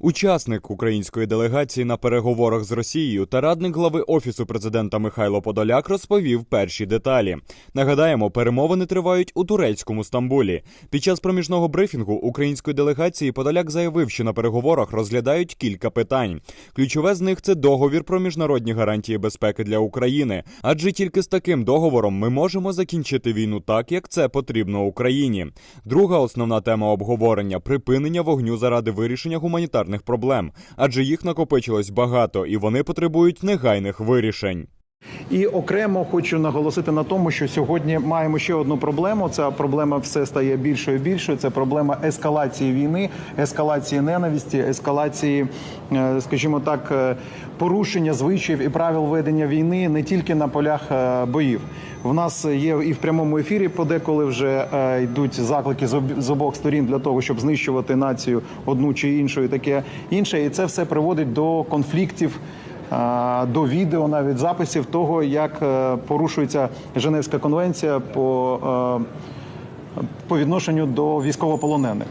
Учасник української делегації на переговорах з Росією та радник глави офісу президента Михайло Подоляк розповів перші деталі. Нагадаємо, перемовини тривають у турецькому Стамбулі. Під час проміжного брифінгу української делегації Подоляк заявив, що на переговорах розглядають кілька питань. Ключове з них це договір про міжнародні гарантії безпеки для України. Адже тільки з таким договором ми можемо закінчити війну так, як це потрібно Україні. Друга основна тема обговорення припинення вогню заради вирішення гуманітарних проблем, адже їх накопичилось багато і вони потребують негайних вирішень. І окремо хочу наголосити на тому, що сьогодні маємо ще одну проблему. Ця проблема все стає більшою і більшою. Це проблема ескалації війни, ескалації ненависті, ескалації, е, скажімо так, е, порушення звичаїв і правил ведення війни не тільки на полях е, боїв. В нас є і в прямому ефірі подеколи вже йдуть заклики з об- обох сторін для того, щоб знищувати націю одну чи іншу, і таке інше. І це все приводить до конфліктів до відео, навіть записів того, як е, порушується Женевська конвенція по, е, по відношенню до військовополонених.